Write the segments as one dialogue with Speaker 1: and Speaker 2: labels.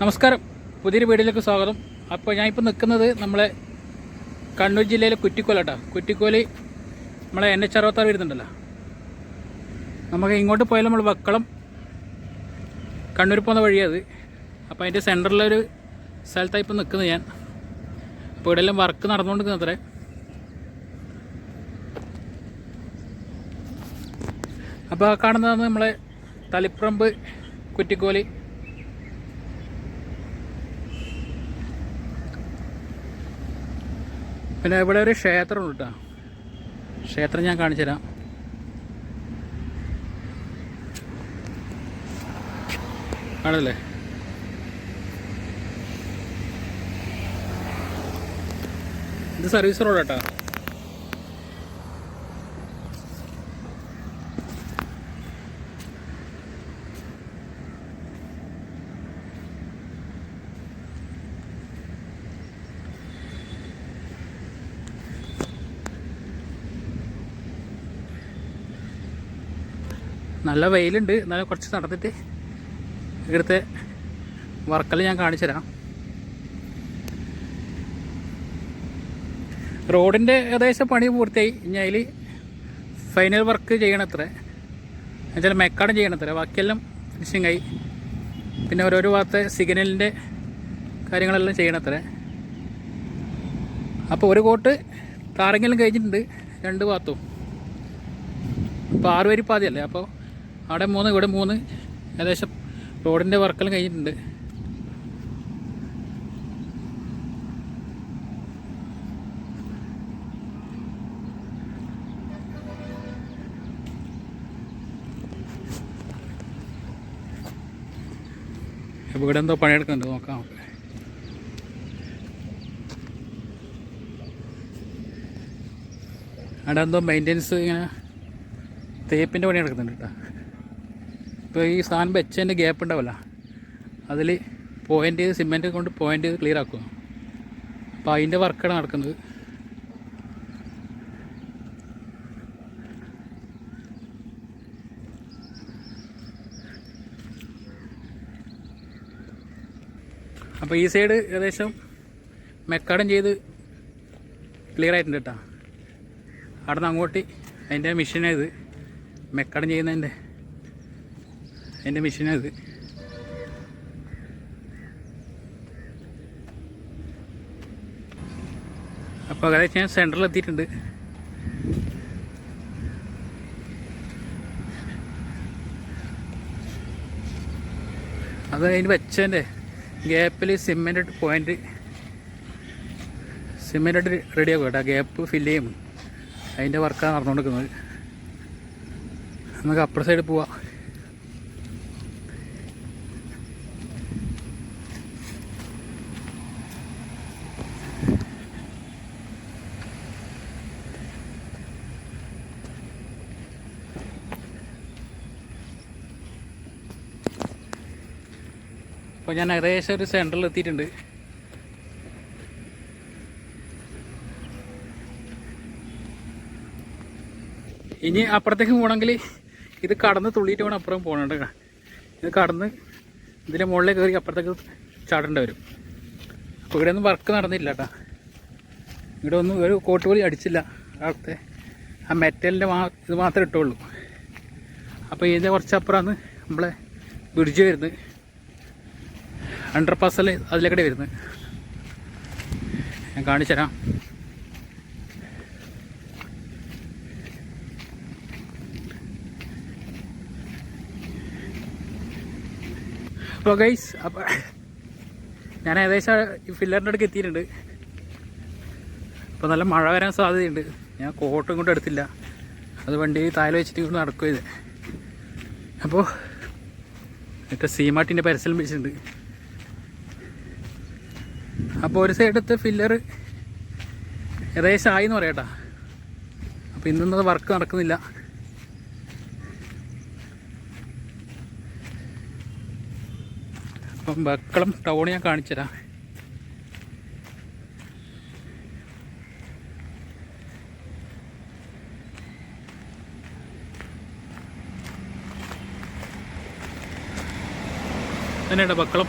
Speaker 1: നമസ്കാരം. പുതിയൊരു വീഡിയോയിലേക്ക് സ്വാഗതം. അപ്പോൾ ഞാനിപ്പോൾ നിൽക്കുന്നത് നമ്മളെ കണ്ണൂർ ജില്ലയിലെ കുറ്റിക്കോല കേട്ടോ കുറ്റിക്കോൽ നമ്മളെ എൻ എച്ച് അറുപത്താറ് വരുന്നുണ്ടല്ലോ. നമുക്ക് ഇങ്ങോട്ട് പോയാൽ നമ്മൾ വക്കളം കണ്ണൂർ പോകുന്ന വഴിയത് അപ്പോൾ അതിന്റെ സെന്ററിലൊരു സ്ഥലത്താണ് ഇപ്പോൾ നിൽക്കുന്നത് ഞാൻ. അപ്പോൾ ഇവിടെ എല്ലാം വർക്ക് നടന്നുകൊണ്ട് അത്രേ അപ്പോൾ ആ കാണുന്നതാണ് നമ്മളെ തളിപ്പറമ്പ് കുറ്റിക്കോലി. പിന്നെ ഇവിടെ ഒരു ക്ഷേത്രമുണ്ട് കേട്ടോ ക്ഷേത്രം ഞാൻ കാണിച്ചു തരാം. ആണല്ലേ? ഇത് സർവീസ് റോഡ് നല്ല വെയിലുണ്ട്. എന്നാലും കുറച്ച് നടന്നിട്ട് ഇവിടുത്തെ വർക്കെല്ലാം ഞാൻ കാണിച്ചു തരാം. റോഡിന്റെ ഏകദേശം പണി പൂർത്തിയായി. ഇനി അതിൽ ഫൈനൽ വർക്ക് ചെയ്യണത്ര. എന്നുവെച്ചാൽ മെക്കാടും ചെയ്യണത്ര. ബാക്കിയെല്ലാം ഫിനിഷിങ് ആയി. പിന്നെ ഓരോരോ ഭാഗത്തെ സിഗ്നലിന്റെ കാര്യങ്ങളെല്ലാം ചെയ്യണത്ര. അപ്പോൾ ഒരു കോട്ട് താറെങ്കിലും കഴിഞ്ഞിട്ടുണ്ട്. രണ്ട് ഭാഗത്തും. ഇപ്പോൾ ആറ് പാതിയല്ലേ? അപ്പോൾ അവിടെ മൂന്ന് ഇവിടെ മൂന്ന്. ഏകദേശം റോഡിന്റെ വർക്കെല്ലാം കഴിഞ്ഞിട്ടുണ്ട്. ഇവിടെ എന്തോ പണിയെടുക്കുന്നുണ്ട് നോക്കാം അവിടെ എന്തോ മെയിന്റെനൻസ് ഇങ്ങനെ തേപ്പിന്റെ പണി നടക്കുന്നുണ്ട് കേട്ടോ. ഇപ്പോൾ ഈ സാധനം വെച്ചതിന്റെ ഗ്യാപ്പ് ഉണ്ടാവില്ല. അതിൽ പോയിന്റ് ചെയ്ത് സിമെന്റ് കൊണ്ട് പോയിന്റ് ചെയ്ത് ക്ലിയർ ആക്കുക. അപ്പോൾ അതിന്റെ വർക്കാണ് നടക്കുന്നത്. അപ്പോൾ ഈ സൈഡ് ഏകദേശം മെക്കാടം ചെയ്ത് ക്ലിയർ ആയിട്ടുണ്ട് കേട്ടോ. അവിടെ നിന്ന് അങ്ങോട്ട് അതിന്റെ മെഷീനായത് മെക്കാടം ചെയ്യുന്നതിന്റെ അതിന്റെ മെഷീനത്. അപ്പോൾ ഏകദേശം ഞാൻ സെന്ററിൽ എത്തിയിട്ടുണ്ട്. അത് അതിന് വെച്ചതിന്റെ ഗ്യാപ്പിൽ സിമെന്റ് പോയിന്റ് സിമെന്റ് റെഡിയാക്കും കേട്ടോ. ഗ്യാപ്പ് ഫില്ല് ചെയ്യും. അതിന്റെ വർക്കാണ് നടന്നുകൊണ്ടിരിക്കുന്നത്. നമുക്ക് അപ്പുറ സൈഡ് പോവാം. അപ്പോൾ ഞാൻ ഏകദേശം ഒരു സെന്ററിൽ എത്തിയിട്ടുണ്ട്. ഇനി അപ്പുറത്തേക്ക് പോകണമെങ്കിൽ ഇത് കടന്ന് തുള്ളിയിട്ട് വേണം അപ്പുറം പോകണം ഇത് കടന്ന് ഇതിന്റെ മുകളിൽ കയറി അപ്പുറത്തേക്ക് ചാടേണ്ടി വരും. അപ്പോൾ ഇവിടെ ഒന്നും വർക്ക് നടന്നില്ല കേട്ടോ. ഇവിടെ ഒന്നും ഒരു കോട്ടുപോലി അടിച്ചില്ല. അവിടുത്തെ ആ മെറ്റലിന്റെ മാ ഇത് മാത്രമേ ഇട്ടുള്ളൂ. അപ്പോൾ ഇതിന്റെ കുറച്ചപ്പുറമാണ് നമ്മളെ ബ്രിഡ്ജ് വരുന്നത്. അണ്ടർ പാസൽ അതിലേക്കൂടെ വരുന്നത് ഞാൻ കാണിച്ചു തരാം. അപ്പോൾ ഗൈസ് അപ്പോൾ ഞാൻ ഏകദേശം ഈ ഫില്ലറിന്റെ അടുക്ക് എത്തിയിട്ടുണ്ട്. അപ്പോൾ നല്ല മഴ വരാൻ സാധ്യതയുണ്ട്. ഞാൻ കോട്ടും കൊണ്ട് എടുത്തില്ല. അത് വണ്ടി താഴെ വെച്ചിട്ട് നടക്കുക ഇത്. അപ്പോൾ മറ്റേ സീമാട്ടിന്റെ പരസ്യം വെച്ചിട്ടുണ്ട് അപ്പോൾ ഒരു സൈഡത്തെ ഫില്ലർ ഏകദേശം ആയി എന്ന് പറയാട്ടാ. അപ്പോൾ അത് വർക്ക് നടക്കുന്നില്ല. അപ്പം ബക്കളം ടൗൺ ഞാൻ കാണിച്ചുതരാം തന്നെയാണ് ബക്കളം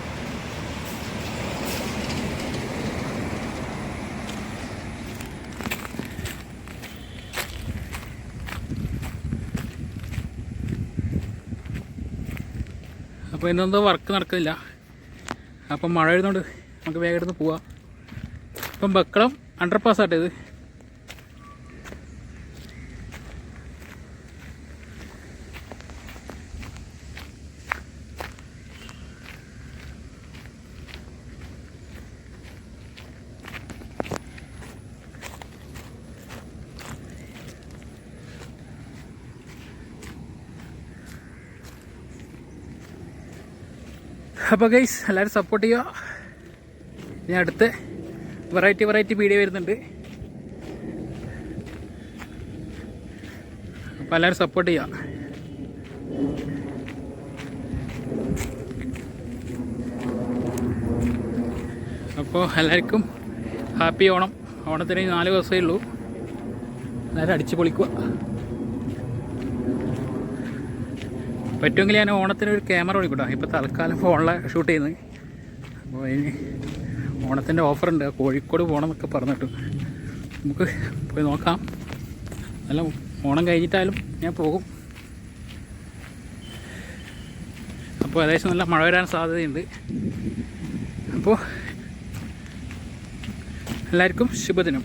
Speaker 1: അപ്പോൾ ഇന്നൊന്നും വർക്ക് നടക്കുന്നില്ല. അപ്പം മഴ വരുന്നുണ്ട് നമുക്ക് വേഗം എടുത്ത് പോവാം. അപ്പം ബക്കളം അണ്ടർ പാസ് അപ്പോൾ ഗൈസ് എല്ലാവരും സപ്പോർട്ട് ചെയ്യുക. ഞാൻ അടുത്ത് വെറൈറ്റി വെറൈറ്റി വീഡിയോ വരുന്നുണ്ട്. അപ്പോൾ എല്ലാവരും സപ്പോർട്ട് ചെയ്യുക. അപ്പോൾ എല്ലാവർക്കും ഹാപ്പി ഓണം. ഓണത്തിന് നാല് ദിവസമേ ഉള്ളൂ. എല്ലാവരും അടിച്ച് പൊളിക്കുക. പറ്റുമെങ്കിൽ ഞാൻ ഓണത്തിന് ഒരു ക്യാമറ വിളിക്കട്ടോ ഇപ്പോൾ തൽക്കാലം ഫോണിലെ ഷൂട്ട് ചെയ്യുന്നത് അപ്പോൾ ഇനി ഓണത്തിന്റെ ഓഫറുണ്ട് കോഴിക്കോട് പോകണം എന്നൊക്കെ പറഞ്ഞിട്ട്. നമുക്ക് പോയി നോക്കാം. അല്ല ഓണം കഴിഞ്ഞിട്ടായാലും ഞാൻ പോകും. അപ്പോൾ ഏകദേശം നല്ല മഴ വരാൻ സാധ്യതയുണ്ട്. അപ്പോൾ എല്ലാവർക്കും ശുഭദിനം.